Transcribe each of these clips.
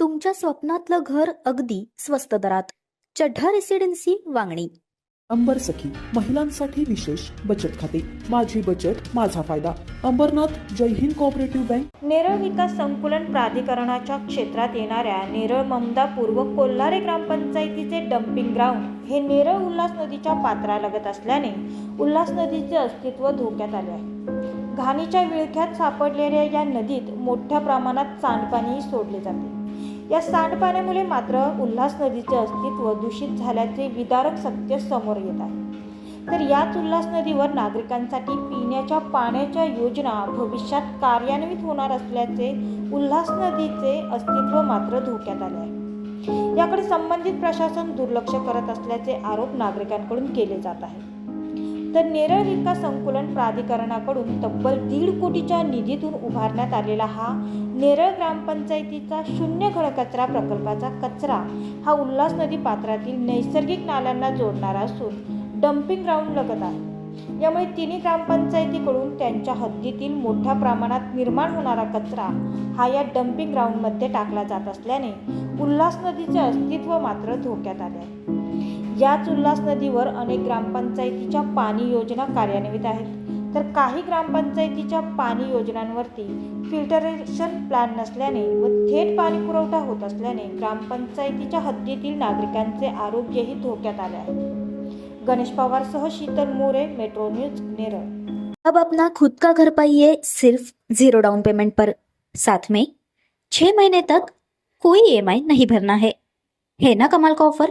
तुमच्या स्वप्नातलं घर अगदी स्वस्त दरात. चढ्ढा रेसिडेन्सी वांगणी. अंबर सखी महिलांसाठी विशेष बचत खाते. माझी बचत माझा फायदा. अंबरनाथ जय हिंद कोऑपरेटिव्ह बँक नेरळ विकास संकुलन प्राधिकरणाच्या क्षेत्रात येणाऱ्या नेरळ ममदापूर व कोल्हारे ग्रामपंचायतीचे डम्पिंग ग्राउंड हे नेरळ उल्हास नदीच्या पात्रालगत असल्याने उल्हास नदीचे अस्तित्व धोक्यात आले आहे. घाणीच्या विळख्यात सापडलेल्या या नदीत मोठ्या प्रमाणात सांडपाणीही सोडले जाते. या सांडपाण्यामुळे मात्र उल्हास नदीचे अस्तित्व दूषित झाल्याचे विदारक सत्य समोर येत आहे. तर याच उल्हास नदीवर नागरिकांसाठी पिण्याच्या पाण्याच्या योजना भविष्यात कार्यान्वित होणार असल्याचे उल्हास नदीचे अस्तित्व मात्र धोक्यात आले आहे. याकडे संबंधित प्रशासन दुर्लक्ष करत असल्याचे आरोप नागरिकांकडून केले जात आहे तर नेरळ विकास संकुलन प्राधिकरणाकडून तब्बल दीड कोटीच्या निधीतून उभारण्यात आलेला हा नेरळ ग्रामपंचायतीचा शून्य घळकचरा प्रकल्पाचा कचरा हा उल्हास नदी पात्रातील नैसर्गिक नाल्यांना जोडणारा असून डम्पिंग ग्राउंड लगत आहे. यामुळे तिन्ही ग्रामपंचायतीकडून त्यांच्या हद्दीतील मोठ्या प्रमाणात निर्माण होणारा कचरा हा या डम्पिंग ग्राउंडमध्ये टाकला जात असल्याने उल्हास नदीचे अस्तित्व मात्र धोक्यात आले आहे. याच उल्हास नदीवर अनेक ग्रामपंचायतीच्या पाणी योजना कार्यान्वित आहेत. तर काही ग्रामपंचायतीच्या पाणी योजनांवरती फिल्टरेशन प्लॅन नसल्याने व थेट पाणी पुरवठा होत असल्याने ग्रामपंचायतीच्या हद्दीतील नागरिकांचे आरोग्यही धोक्यात आले आहे. गणेश पवारसह शीतल मोरे मेट्रो न्यूज नेरळ. अब अपना खुद का घर पाइए सिर्फ जीरो डाउन पेमेंट पर. साथ में छह महीने तक कोई ईएमआई नहीं भरना है. है ना कमाल का ऑफर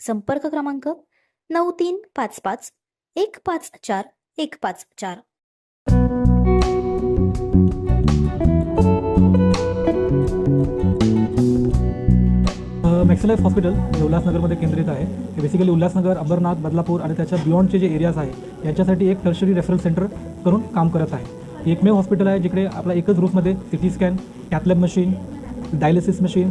संपर्क क्रमांक नऊ तीन पाच पाच एक पाच चार एक पाच चार. मॅक्सिलाईफ हॉस्पिटल हे उल्हासनगरमध्ये केंद्रित आहे. हे बेसिकली उल्हासनगर अंबरनाथ बदलापूर आणि त्याच्या बियॉन्डचे जे एरियाज आहे यांच्यासाठी एक टर्शरी रेफरल सेंटर करून काम करत आहे. एकमेव हॉस्पिटल आहे जिकडे आपला एकच रूफमध्ये CT scan cath lab machine dialysis machine